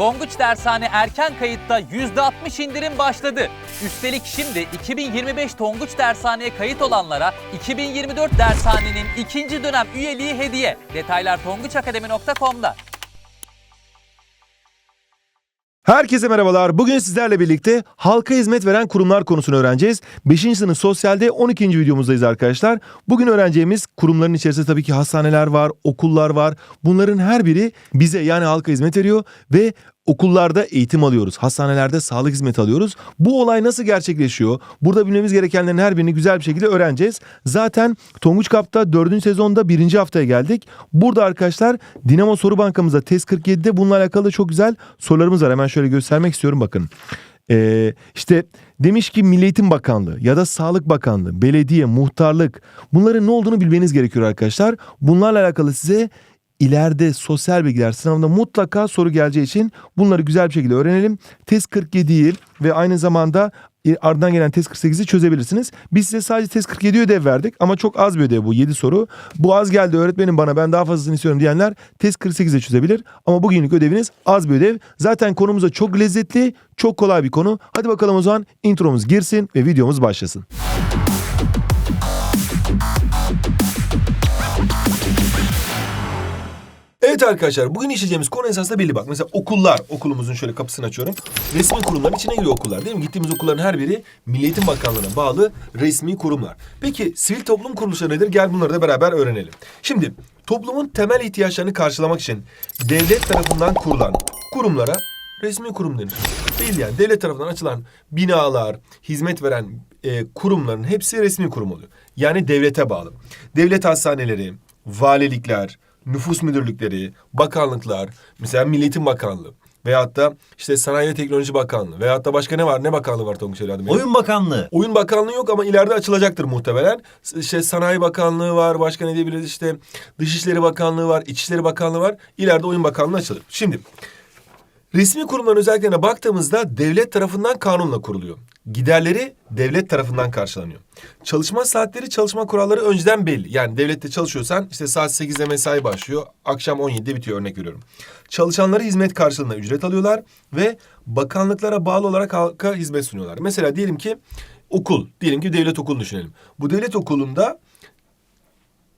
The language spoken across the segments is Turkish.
Tonguç Dershane erken kayıtta %60 indirim başladı. Üstelik şimdi 2025 Tonguç Dershane'ye kayıt olanlara 2024 dershanenin ikinci dönem üyeliği hediye. Detaylar tonguçakademi.com'da. Herkese merhabalar. Bugün sizlerle birlikte halka hizmet veren kurumlar konusunu öğreneceğiz. 5. sınıf sosyalde 12. videomuzdayız arkadaşlar. Bugün öğreneceğimiz kurumların içerisinde tabii ki hastaneler var, okullar var. Bunların her biri bize yani halka hizmet veriyor ve okullarda eğitim alıyoruz. Hastanelerde sağlık hizmeti alıyoruz. Bu olay nasıl gerçekleşiyor? Burada bilmemiz gerekenlerin her birini güzel bir şekilde öğreneceğiz. Zaten Tonguç Kap'ta 4. sezonda 1. haftaya geldik. Burada arkadaşlar Dinamo Soru Bankamızda test 47'de bununla alakalı çok güzel sorularımız var. Hemen şöyle göstermek istiyorum bakın. Ee, işte demiş ki Milli Eğitim Bakanlığı ya da Sağlık Bakanlığı, belediye, muhtarlık bunların ne olduğunu bilmeniz gerekiyor arkadaşlar. Bunlarla alakalı size ileride sosyal bilgiler sınavında mutlaka soru geleceği için bunları güzel bir şekilde öğrenelim. Test 47'yi ve aynı zamanda e, ardından gelen test 48'i çözebilirsiniz. Biz size sadece test 47 ödev verdik ama çok az bir ödev bu 7 soru. Bu az geldi öğretmenim bana ben daha fazlasını istiyorum diyenler test 48'e çözebilir. Ama bugünlük ödeviniz az bir ödev. Zaten konumuz da çok lezzetli, çok kolay bir konu. Hadi bakalım o zaman intromuz girsin ve videomuz başlasın. Evet arkadaşlar bugün işleyeceğimiz konu esasında belli bak. Mesela okullar, okulumuzun şöyle kapısını açıyorum. Resmi kurumların içine giriyor okullar değil mi? Gittiğimiz okulların her biri Milli Eğitim Bakanlığı'na bağlı resmi kurumlar. Peki sivil toplum kuruluşları nedir? Gel bunları da beraber öğrenelim. Şimdi toplumun temel ihtiyaçlarını karşılamak için devlet tarafından kurulan kurumlara resmi kurum denir. Değil yani devlet tarafından açılan binalar, hizmet veren e, kurumların hepsi resmi kurum oluyor. Yani devlete bağlı. Devlet hastaneleri, valilikler, nüfus müdürlükleri, bakanlıklar, mesela Milli Eğitim Bakanlığı veyahut da işte Sanayi ve Teknoloji Bakanlığı veyahut da başka ne var? Ne bakanlığı var Tonguç evladım? benim? Oyun Bakanlığı. Oyun Bakanlığı yok ama ileride açılacaktır muhtemelen. S- İşte Sanayi Bakanlığı var, başka ne diyebiliriz işte Dışişleri Bakanlığı var, İçişleri Bakanlığı var. İleride Oyun Bakanlığı açılır. Şimdi resmi kurumların özelliklerine baktığımızda devlet tarafından kanunla kuruluyor. Giderleri devlet tarafından karşılanıyor. Çalışma saatleri, çalışma kuralları önceden belli. Yani devlette çalışıyorsan işte saat 8'de mesai başlıyor, akşam 17'de bitiyor örnek veriyorum. Çalışanları hizmet karşılığında ücret alıyorlar ve bakanlıklara bağlı olarak halka hizmet sunuyorlar. Mesela diyelim ki okul, diyelim ki devlet okulunu düşünelim. Bu devlet okulunda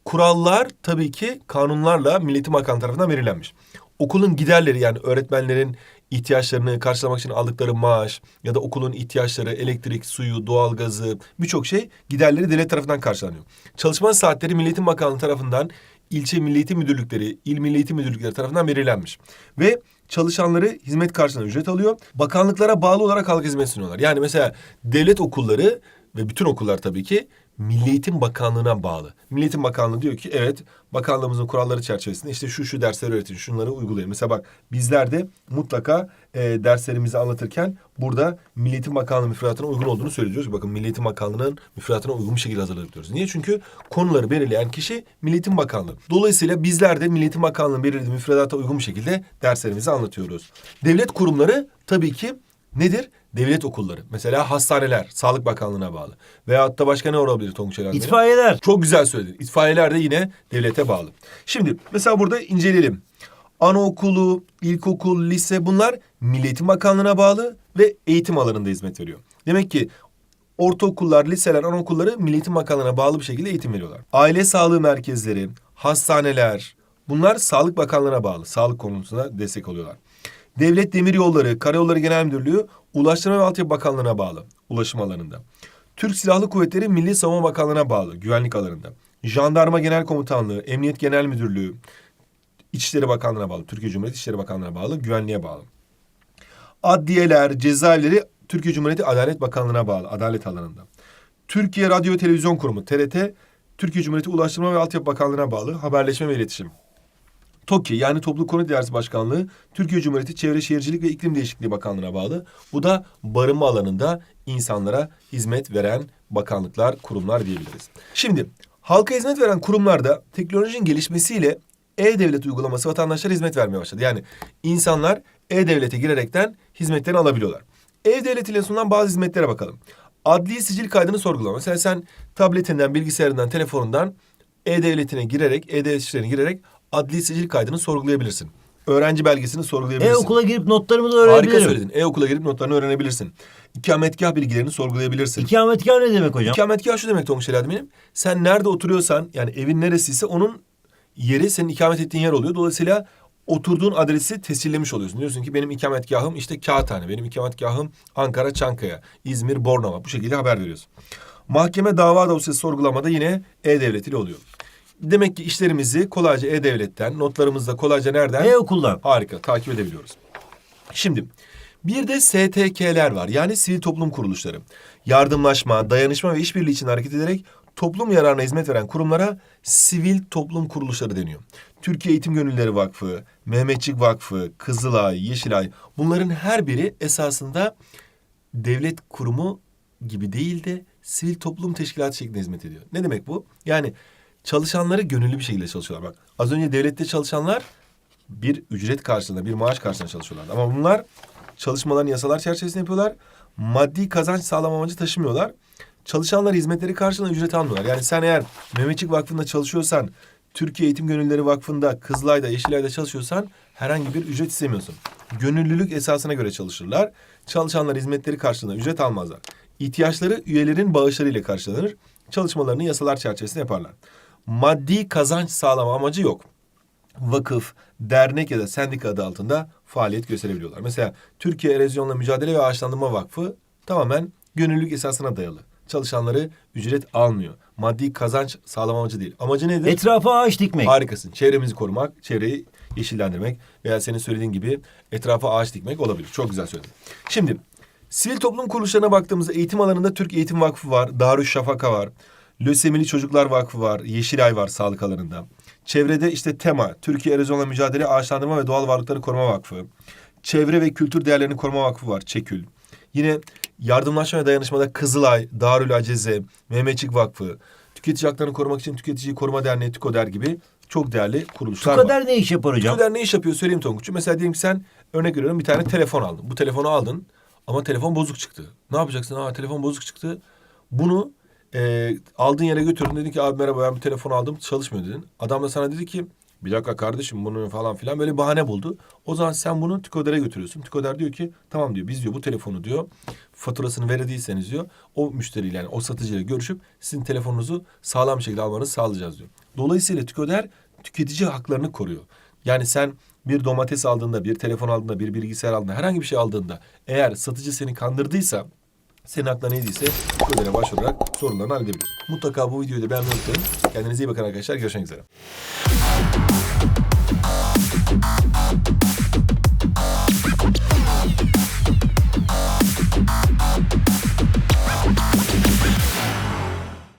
kurallar tabii ki kanunlarla Milli Eğitim Bakanlığı tarafından belirlenmiş. Okulun giderleri yani öğretmenlerin ihtiyaçlarını karşılamak için aldıkları maaş ya da okulun ihtiyaçları, elektrik, suyu, doğalgazı birçok şey giderleri devlet tarafından karşılanıyor. Çalışma saatleri Milli Eğitim Bakanlığı tarafından ilçe Milli Eğitim Müdürlükleri, il Milli Eğitim Müdürlükleri tarafından belirlenmiş. Ve çalışanları hizmet karşılığında ücret alıyor. Bakanlıklara bağlı olarak halk hizmet sunuyorlar. Yani mesela devlet okulları ve bütün okullar tabii ki Milli Eğitim Bakanlığı'na bağlı. Milli Eğitim Bakanlığı diyor ki evet bakanlığımızın kuralları çerçevesinde işte şu şu dersleri öğretin, şunları uygulayın. Mesela bak bizler de mutlaka e, derslerimizi anlatırken burada Milli Eğitim Bakanlığı müfredatına uygun olduğunu söylüyoruz. Bakın Milli Eğitim Bakanlığı'nın müfredatına uygun bir şekilde hazırladık diyoruz. Niye? Çünkü konuları belirleyen kişi Milli Eğitim Bakanlığı. Dolayısıyla bizler de Milli Eğitim Bakanlığı'nın belirlediği müfredata uygun bir şekilde derslerimizi anlatıyoruz. Devlet kurumları tabii ki nedir? Devlet okulları. Mesela hastaneler, Sağlık Bakanlığı'na bağlı. Veyahut da başka ne olabilir Tonguç Eren? İtfaiyeler. Çok güzel söyledin. İtfaiyeler de yine devlete bağlı. Şimdi mesela burada inceleyelim. Anaokulu, ilkokul, lise bunlar Milli Eğitim Bakanlığı'na bağlı ve eğitim alanında hizmet veriyor. Demek ki ortaokullar, liseler, anaokulları Milli Eğitim Bakanlığı'na bağlı bir şekilde eğitim veriyorlar. Aile sağlığı merkezleri, hastaneler bunlar Sağlık Bakanlığı'na bağlı. Sağlık konusunda destek oluyorlar. Devlet Demiryolları, Karayolları Genel Müdürlüğü Ulaştırma ve Altyapı Bakanlığı'na bağlı ulaşım alanında. Türk Silahlı Kuvvetleri Milli Savunma Bakanlığı'na bağlı güvenlik alanında. Jandarma Genel Komutanlığı, Emniyet Genel Müdürlüğü, İçişleri Bakanlığı'na bağlı, Türkiye Cumhuriyeti İçişleri Bakanlığı'na bağlı, güvenliğe bağlı. Adliyeler, cezaevleri Türkiye Cumhuriyeti Adalet Bakanlığı'na bağlı, adalet alanında. Türkiye Radyo Televizyon Kurumu, TRT, Türkiye Cumhuriyeti Ulaştırma ve Altyapı Bakanlığı'na bağlı, haberleşme ve iletişim. TOKİ yani Toplu Konut İdaresi Başkanlığı Türkiye Cumhuriyeti Çevre Şehircilik ve İklim Değişikliği Bakanlığı'na bağlı. Bu da barınma alanında insanlara hizmet veren bakanlıklar, kurumlar diyebiliriz. Şimdi halka hizmet veren kurumlarda teknolojinin gelişmesiyle e-devlet uygulaması vatandaşlara hizmet vermeye başladı. Yani insanlar e-devlete girerekten hizmetlerini alabiliyorlar. E-devlet ile sunulan bazı hizmetlere bakalım. Adli sicil kaydını sorgulama. Mesela sen tabletinden, bilgisayarından, telefonundan e-devletine girerek, e-devlet işlerine girerek adli sicil kaydını sorgulayabilirsin. öğrenci belgesini sorgulayabilirsin. E-okula girip notlarımı da Harika öğrenebilirim. söyledin. E-okula girip notlarını öğrenebilirsin. İkametgah bilgilerini sorgulayabilirsin. İkametgah ne demek hocam? İkametgah şu demek Tonguç benim. Sen nerede oturuyorsan yani evin neresiyse onun yeri senin ikamet ettiğin yer oluyor. Dolayısıyla oturduğun adresi tescillemiş oluyorsun. Diyorsun ki benim ikametgahım işte Kağıthane, benim ikametgahım Ankara Çankaya, İzmir Bornova. Bu şekilde haber veriyorsun. Mahkeme dava dosyası sorgulamada yine E-Devlet ile oluyor. Demek ki işlerimizi kolayca E-Devlet'ten, notlarımızı da kolayca nereden? E-okuldan. Harika, takip edebiliyoruz. Şimdi bir de STK'ler var. Yani sivil toplum kuruluşları. Yardımlaşma, dayanışma ve işbirliği için hareket ederek toplum yararına hizmet veren kurumlara sivil toplum kuruluşları deniyor. Türkiye Eğitim Gönüllüleri Vakfı, Mehmetçik Vakfı, Kızılay, Yeşilay bunların her biri esasında devlet kurumu gibi değil de sivil toplum teşkilatı şeklinde hizmet ediyor. Ne demek bu? Yani çalışanları gönüllü bir şekilde çalışıyorlar. Bak az önce devlette çalışanlar bir ücret karşılığında, bir maaş karşılığında çalışıyorlar. Ama bunlar çalışmalarını yasalar çerçevesinde yapıyorlar. Maddi kazanç sağlama amacı taşımıyorlar. Çalışanlar hizmetleri karşılığında ücret almıyorlar. Yani sen eğer Mehmetçik Vakfı'nda çalışıyorsan, Türkiye Eğitim Gönüllüleri Vakfı'nda, Kızılay'da, Yeşilay'da çalışıyorsan herhangi bir ücret istemiyorsun. Gönüllülük esasına göre çalışırlar. Çalışanlar hizmetleri karşılığında ücret almazlar. İhtiyaçları üyelerin bağışlarıyla karşılanır. Çalışmalarını yasalar çerçevesinde yaparlar. Maddi kazanç sağlama amacı yok vakıf, dernek ya da sendika adı altında faaliyet gösterebiliyorlar. Mesela Türkiye Erozyonla Mücadele ve Ağaçlandırma Vakfı tamamen gönüllülük esasına dayalı. Çalışanları ücret almıyor. Maddi kazanç sağlama amacı değil. Amacı nedir? Etrafa ağaç dikmek. Harikasın. Çevremizi korumak, çevreyi yeşillendirmek veya senin söylediğin gibi etrafa ağaç dikmek olabilir. Çok güzel söyledin. Şimdi sivil toplum kuruluşlarına baktığımızda eğitim alanında Türk Eğitim Vakfı var, Darüşşafaka var, Lösemili Çocuklar Vakfı var, Yeşilay var sağlık alanında. Çevrede işte TEMA, Türkiye Erozyonla Mücadele, Ağaçlandırma ve Doğal Varlıkları Koruma Vakfı. Çevre ve Kültür Değerlerini Koruma Vakfı var, ÇEKÜL. Yine yardımlaşma ve dayanışmada Kızılay, Darül Aceze, Mehmetçik Vakfı, Tüketici Haklarını Korumak için Tüketici Koruma Derneği, TÜKODER gibi çok değerli kuruluşlar Bu var. kadar ne iş yapar hocam? TÜKODER ne iş yapıyor söyleyeyim Tonguç'u. Mesela diyelim ki sen örnek veriyorum bir tane telefon aldın. Bu telefonu aldın ama telefon bozuk çıktı. Ne yapacaksın? Aa telefon bozuk çıktı. Bunu e, aldığın yere götürdün. Dedin ki abi merhaba ben bir telefon aldım çalışmıyor dedin. Adam da sana dedi ki bir dakika kardeşim bunu falan filan böyle bahane buldu. O zaman sen bunu TÜKODER'e götürüyorsun. TÜKODER diyor ki tamam diyor biz diyor bu telefonu diyor faturasını verediyseniz diyor o müşteriyle yani o satıcıyla görüşüp sizin telefonunuzu sağlam bir şekilde almanızı sağlayacağız diyor. Dolayısıyla TÜKODER tüketici haklarını koruyor. Yani sen bir domates aldığında, bir telefon aldığında, bir bilgisayar aldığında, herhangi bir şey aldığında eğer satıcı seni kandırdıysa senin aklına neydiyse TÜKODER'e başvurarak sorunlarını halledebiliyorsun. Mutlaka bu videoyu da beğenmeyi unutmayın. Kendinize iyi bakın arkadaşlar. Görüşmek üzere.